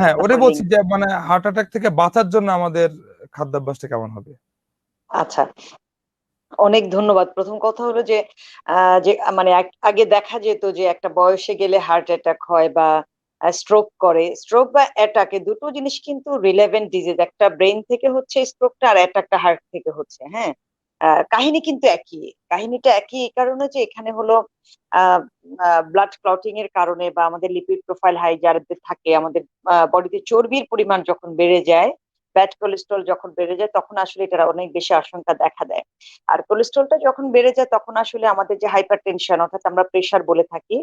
হ্যাঁ তারপর বলছি যে মানে হার্ট অ্যাটাক থেকে বাঁচার জন্য আমাদের খাদ্যাভ্যাসটা কেমন হবে? আচ্ছা অনেক ধন্যবাদ। প্রথম কথা হলো যে যে মানে আগে দেখা যেত যে একটা বয়সে গেলে হার্ট অ্যাটাক হয় বা স্ট্রোক করে। স্ট্রোক বা অ্যাটাকে দুটো জিনিস কিন্তু রিলেভেন্ট ডিজিজ একটা ব্রেন থেকে হচ্ছে স্ট্রোকটা আর অ্যাটাকটা হার্ট থেকে হচ্ছে হ্যাঁ? কাহিনী কিন্তু একই। কাহিনীটা একই এই কারণে যে এখানে হলো ব্লাড ক্লটিং এর কারণে বা আমাদের লিপিড প্রোফাইল হাই যাদের থাকে, আমাদের বডিতে চর্বির পরিমাণ যখন বেড়ে যায় ব্যাড কোলেস্ট্রল যখন বেড়ে যায়, তখন আসলে এটার অনেক বেশি আশঙ্কা দেখা দেয়। আর কোলেস্ট্রলটা যখন বেড়ে যায়, তখন আসলে আমাদের যে হাইপার টেনশন অর্থাৎ আমরা প্রেশার বলে থাকি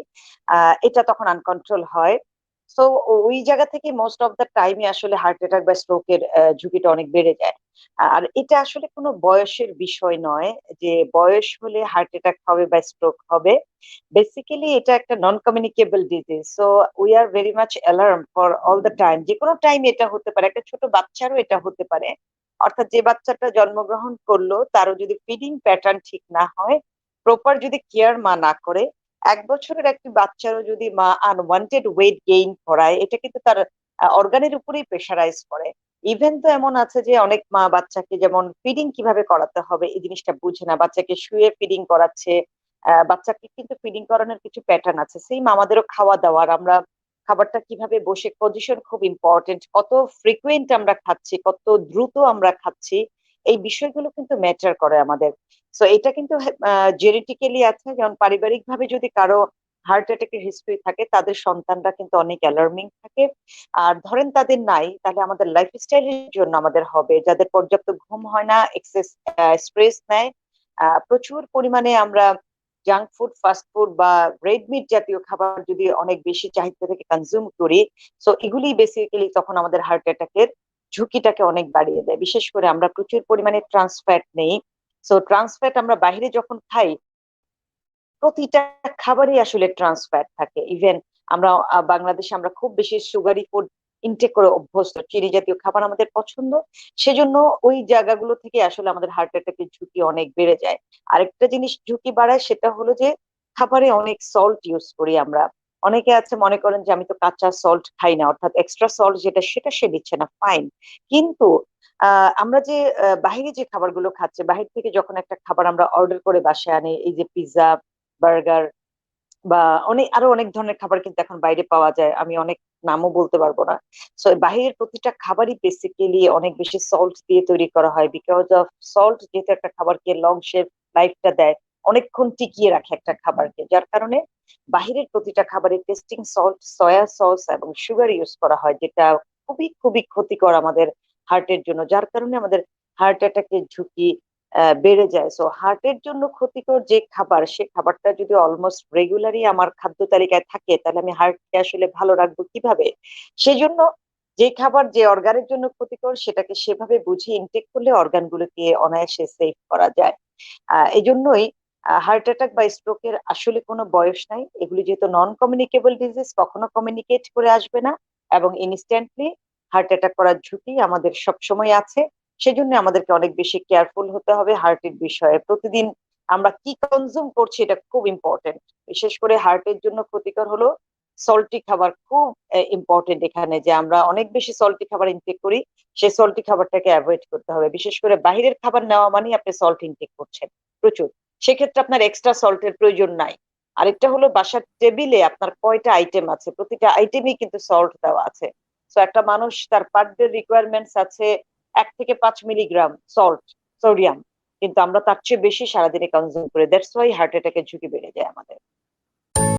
এটা তখন আনকন্ট্রোল হয়। সো ওই জায়গা থেকে মোস্ট অফ দ্য টাইমে আসলে হার্ট অ্যাটাক বা স্ট্রোকের ঝুঁকিটা অনেক বেড়ে যায়। আর এটা আসলে কোনো বয়সের বিষয় নয় যে বয়স হলে হার্ট অ্যাটাক হবে বা স্ট্রোক হবে। বেসিক্যালি এটা একটা non communicable disease so we are very much alarm for all the time যে কোনো টাইম এটা হতে পারে, একটা ছোট বাচ্চারও এটা হতে পারে। অর্থাৎ যে বাচ্চাটা জন্মগ্রহণ করল, তারও যদি ফিডিং প্যাটার্ন ঠিক না হয় প্রপার যদি কেয়ার মা না করে এক বছরের একটি বাচ্চারও যদি মা আনওয়ান্টেড ওয়েট গেইন করায়, এটা কিন্তু তার অর্গানের উপরেই প্রেশারাইজ করে। ইভেন তো এমন আছে যে অনেক মা বাচ্চাকে যেমন ফিডিং কীভাবে করাতে হবে, এই জিনিসটা বুঝে না। বাচ্চাকে শুয়ে ফিডিং করাচ্ছে বাচ্চাকে কিন্তু ফিডিং করানোর কিছু প্যাটার্ন আছে। সেম আমাদেরও খাওয়া দাওয়ার, আমরা খাবারটা কীভাবে বসে পজিশন খুব ইম্পর্টেন্ট কত ফ্রিকুয়েন্ট আমরা খাচ্ছি, কত দ্রুত আমরা খাচ্ছি, এই বিষয়গুলো কিন্তু ম্যাটার করে আমাদের। সো এটা কিন্তু জেনেটিক্যালি আছে। যেমন পারিবারিক ভাবে যদি কারও হার্ট অ্যাটাকের হিস্ট্রি থাকে, তাদের সন্তানরা কিন্তু অনেক অ্যালার্মিং থাকে। আর ধরেন তাদের নাই, তাহলে আমাদের লাইফস্টাইলের জন্য আমাদের হবে। যাদের পর্যাপ্ত ঘুম হয় না এক্সেস স্ট্রেস নেয়। প্রচুর পরিমাণে আমরা জাঙ্ক ফুড ফাস্ট ফুড বা রেড মিট জাতীয় খাবার যদি অনেক বেশি চাহিদা থেকে কনজিউম করি সো এগুলি বেসিক্যালি তখন আমাদের হার্ট অ্যাটাকের ঝুঁকিটাকে অনেক বাড়িয়ে দেয়। বিশেষ করে আমরা প্রচুর পরিমাণে ট্রান্সফ্যাট নেই। সো ট্রান্সফ্যাট আমরা বাইরে যখন খাই, প্রতিটা খাবারই আসলে ট্রান্সফ্যাট থাকে। ইভেন আমরা বাংলাদেশে আমরা খুব বেশি সুগারি ফুড ইনটেক করে অভ্যস্ত। চিনি জাতীয় খাবার আমাদের পছন্দ। সেজন্য ওই জায়গাগুলো থেকে আসলে আমাদের হার্ট অ্যাটাকের ঝুঁকি অনেক বেড়ে যায়। আরেকটা জিনিস ঝুঁকি বাড়ায় সেটা হলো যে, খাবারে অনেক সল্ট ইউজ করি আমরা। অনেকে আছে মনে করেন যে, আমি তো কাঁচা সল্ট খাই না। অর্থাৎ এক্সট্রা সল্ট যেটা, সেটা সে দিচ্ছে না। ফাইন কিন্তু আমরা যে বাইরে যে খাবারগুলো খাচ্ছে, বাহির থেকে যখন একটা খাবার আমরা অর্ডার করে বাসায় আনি, এই যে পিৎজা বার্গার বা অনেক, আরও অনেক ধরনের খাবার কিন্তু এখন বাইরে পাওয়া যায়, আমি অনেক নামও বলতে পারব না। সো বাইরের প্রতিটা খাবারই বেসিক্যালি অনেক বেশি সল্ট দিয়ে তৈরি করা হয় বিকজ অফ সল্ট যেহেতু একটা খাবারকে লং শেপ লাইফটা দেয়, অনেকক্ষণ টিকিয়ে রাখে একটা খাবারকে, যার কারণে বাহিরের প্রতিটা খাবারে টেস্টিং সল্ট সয়া সস এবং সুগার ইউজ করা হয়, যেটা খুবই খুবই ক্ষতিকর আমাদের হার্টের জন্য। যার কারণে আমাদের হার্ট অ্যাটাকের ঝুঁকি বেড়ে যায়। সো হার্টের জন্য ক্ষতিকর যে খাবার, সে খাবারটা যদি অলমোস্ট রেগুলারই আমার খাদ্য তালিকায় থাকে, তাহলে আমি হার্টকে আসলে ভালো রাখব কীভাবে? সেজন্য যে খাবার যে অর্গানের জন্য ক্ষতিকর, সেটাকে সেভাবে বুঝে ইনটেক করলে অর্গানগুলোকে অনায়াসে সেভ করা যায়। আহ এই জন্যই হার্ট অ্যাটাক বা স্ট্রোকের আসলে কোনো বয়স নাই। এগুলি যেহেতু নন কমিউনিকেবল ডিজিজ কখনো কমিউনিকেট করে আসবে না এবং ইনস্ট্যান্টলি হার্ট অ্যাটাক করার ঝুঁকি আমাদের সবসময় আছে। সেজন্য আমাদেরকে অনেক বেশি কেয়ারফুল হতে হবে হার্টের বিষয়ে। প্রতিদিন আমরা কি কনজিউম করছি এটা খুব ইম্পর্টেন্ট বিশেষ করে হার্টের জন্য ক্ষতিকর হলো সল্টি খাবার খুব ইম্পর্টেন্ট এখানে যে আমরা অনেক বেশি সল্টি খাবার ইনটেক করি, সেই সল্টি খাবারটাকে অ্যাভয়েড করতে হবে। বিশেষ করে বাইরের খাবার নেওয়া মানে আপনি সল্ট ইনটেক করছেন প্রচুর। সেক্ষেত্রে আপনার এক্সট্রা সল্টের প্রয়োজন নাই। আরেকটা হলো বাসার টেবিলে আপনার কয়টা আইটেম আছে? প্রতিটা আইটেমই কিন্তু সল্ট দেওয়া আছে। তো একটা মানুষ তার পার ডে রিকোয়ারমেন্টস আছে এক থেকে পাঁচ মিলিগ্রাম সল্ট সোডিয়াম কিন্তু আমরা তার চেয়ে বেশি সারাদিনে কনজিউম করি। দ্যাটস ওয়াই হার্ট অ্যাটাকের ঝুঁকি বেড়ে যায় আমাদের।